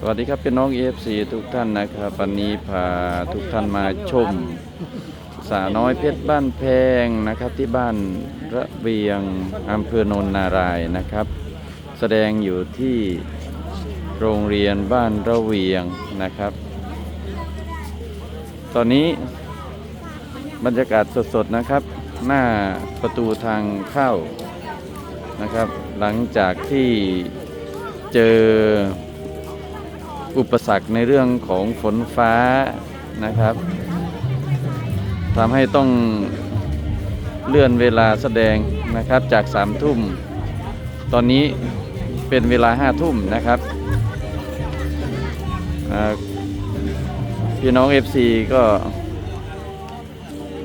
สวัสดีครับเป็นน้อง EFC ทุกท่านนะครับ วันนี้พาทุกท่านมาชม สาน้อยเพชรบ้านแพงนะครับ ที่บ้านระเบียงอำเภอโนนนารายนะครับ แสดงอยู่ที่โรงเรียนบ้านระเวียงนะครับ ตอนนี้บรรยากาศสดๆนะครับ หน้าประตูทางเข้านะครับ หลังจากที่เจอ อุปสรรคในเรื่องของฝนฟ้านะครับทำให้ต้องเลื่อนเวลาแสดงนะครับจากสามทุ่ม ตอนนี้เป็นเวลาห้าทุ่มนะครับพี่น้อง FC ก็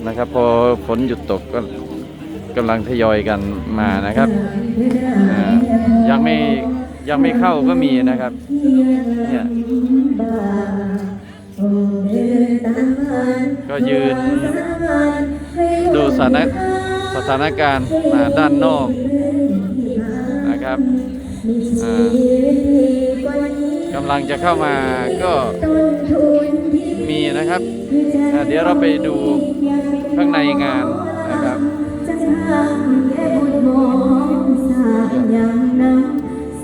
นะครับพอฝนหยุดตกก็กำลังทยอยกันมานะครับยังไม่ ยังไม่เข้าก็มีนะครับ เนี่ยก็ยืนดูสถานสถานการณ์ด้านนอกนะครับกำลังจะเข้ามาก็มีนะครับ เดี๋ยวเราไปดูข้างในงาน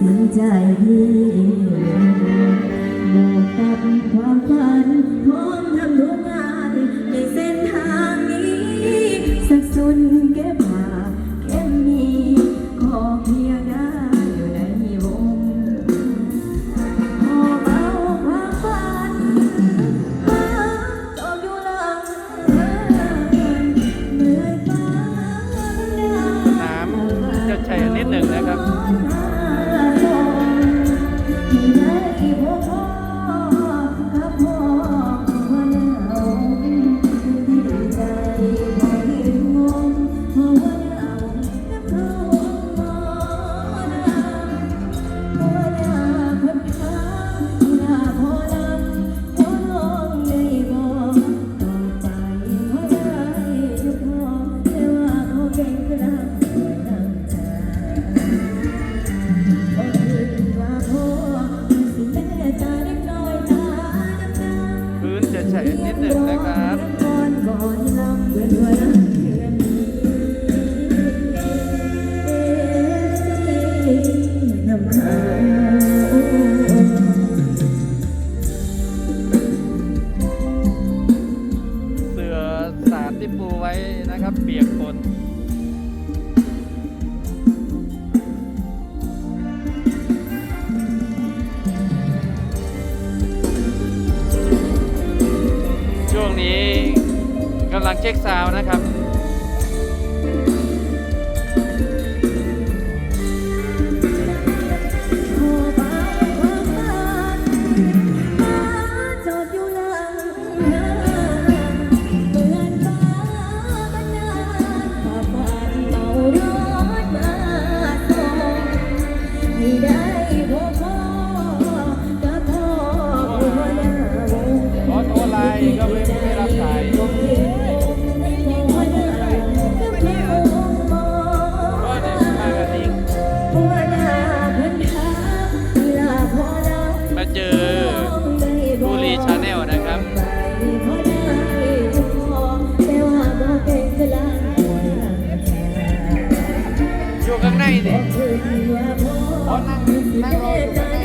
นะค ช็คซาวนะครับจอด ดิเพราะนั่งนั่งรอ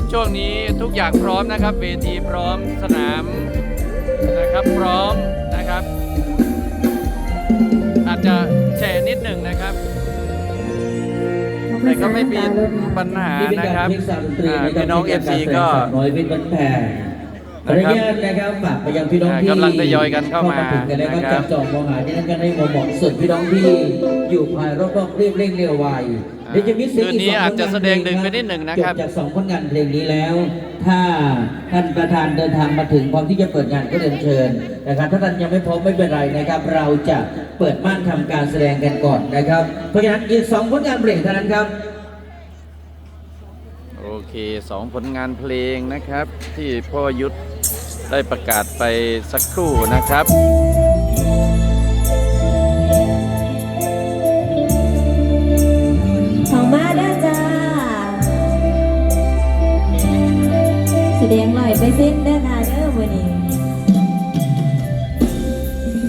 ครับช่วงนี้ทุกอย่างพร้อมนะครับ เวทีพร้อมสนามนะครับพร้อมนะครับ อาจจะแฉะนิดหนึ่งนะครับ แต่ก็ไม่มีปัญหานะครับอ่าพี่น้อง FC ก็น้อยเป็นบันแผ่ ขออนุญาตนะครับฝากไปยังพี่น้องที่กำลังทยอยกันเข้ามาถึงกันนะครับจับจองมองหาที่นั่นกันให้เหมาสุดพี่น้องที่อยู่ภายรอบๆรีบเร่งเรียวไวเดี๋ยวจะมีสิ่งนี้อาจจะแสดงหนึ่งไปนิดหนึ่งนะครับจากสองผลงานเพลงนี้แล้ว ถ้าท่านประธานเดินทางมาถึงพร้อมที่จะเปิดงานก็เรียนเชิญนะครับถ้าท่านยังไม่พร้อมไม่เป็นไรนะครับ เราจะเปิดม่านทำการแสดงกันก่อนนะครับ เพราะฉะนั้นอีกสองผลงานเพลงเท่านั้นครับ เคสองผลงานเพลงนะครับ ที่พ่อยุทธได้ประกาศไปสักครู่นะครับของมาแล้วจ้าเสียงลอยไปสิ้นเด้อค่ะเด้อวันนี้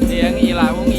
เสียงอีลาวงี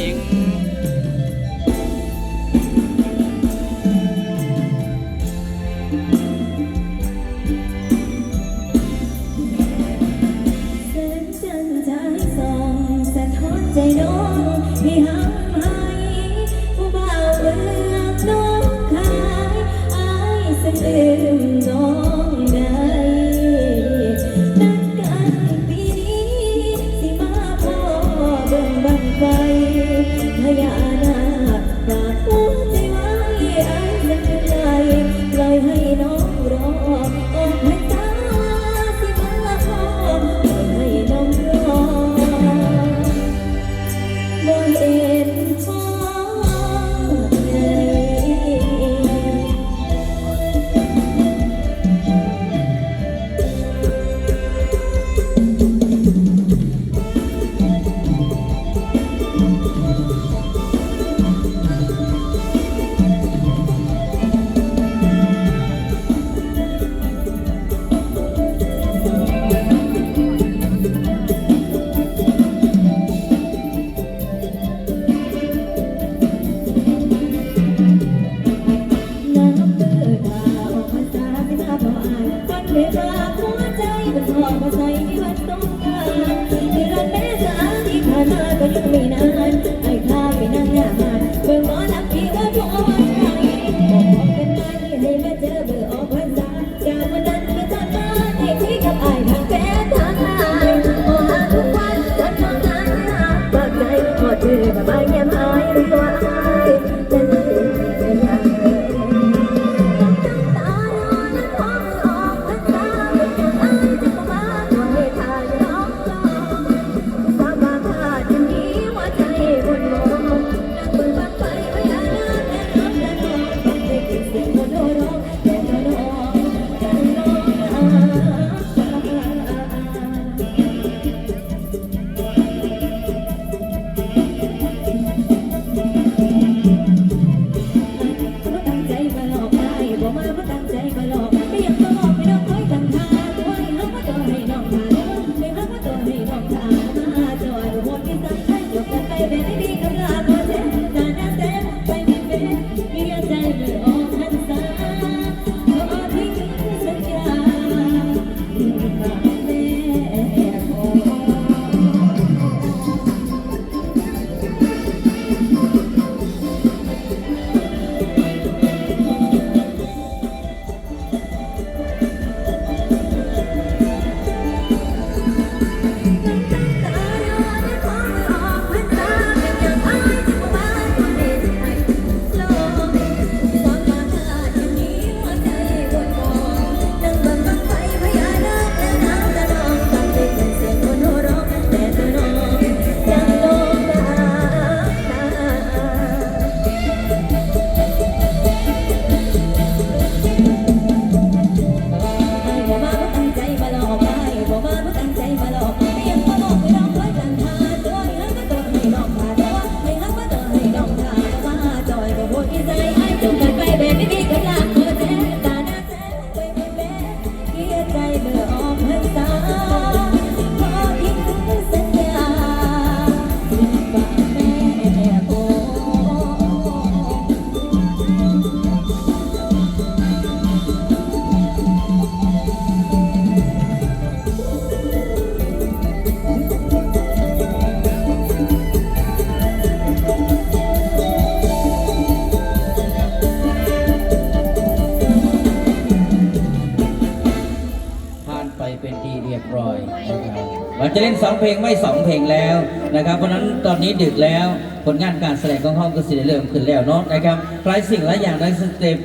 จะเล่นสองเพลงไม่สองเพลงแล้วนะครับ เพราะนั้นตอนนี้ดึกแล้วผลงานการแสดงของห้องก็สิได้เริ่มขึ้นแล้วเนาะนะครับหลายสิ่งหลายอย่างในสเต็ป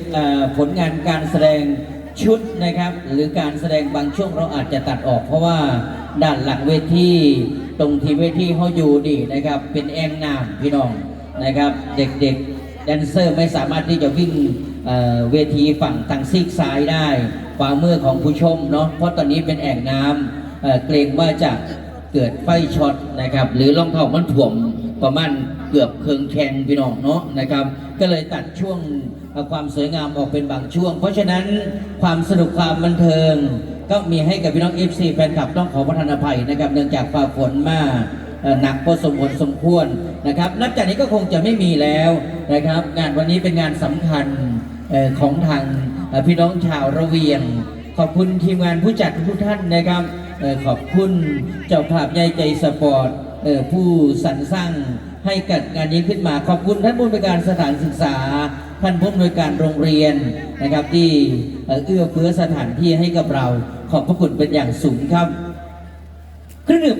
ผลงานการแสดงชุดนะครับ หรือการแสดงบางช่วงเราอาจจะตัดออก เพราะว่าด้านหลังเวทีตรงที่เวทีเขาอยู่ดีนะครับ เป็นแอ่งน้ำพี่น้องนะครับ เด็กๆแดนเซอร์ไม่สามารถที่จะวิ่งเเวทีฝั่งทางซีกซ้ายได้ฝ่ามือของผู้ชมเนาะเพราะตอนนี้เป็นแอ่งน้ำ เกรงว่าจะเกิดไฟช็อตนะครับ หรือรองเท้ามันถ่วมประมาณเกือบเคืองแข็งพี่น้องเนาะนะครับ ก็เลยตัดช่วงความสวยงามออกเป็นบางช่วง เพราะฉะนั้นความสนุกความบันเทิง ก็มีให้กับพี่น้อง FC แฟนคลับต้องขอประทานอภัยนะครับ เนื่องจากฝ่าฝนมาหนักพอสมควรสมควรนะครับ นับจากนี้ก็คงจะไม่มีแล้วนะครับ งานวันนี้เป็นงานสำคัญของทางพี่น้องชาวระเวียง ขอบคุณทีมงานผู้จัดทุกท่านนะครับ ขอบคุณเจ้าภาพใหญ่ใจสปอร์ตผู้สรรสร้างให้เกิดงานนี้ขึ้นมา ขอบคุณท่านผู้บริการสถานศึกษา ท่านผู้บริการโรงเรียนนะครับที่เอ่อเอื้อเฟื้อสถานที่ให้กับเรา ขอบพระคุณเป็นอย่างสูงครับเครื่องดื่ม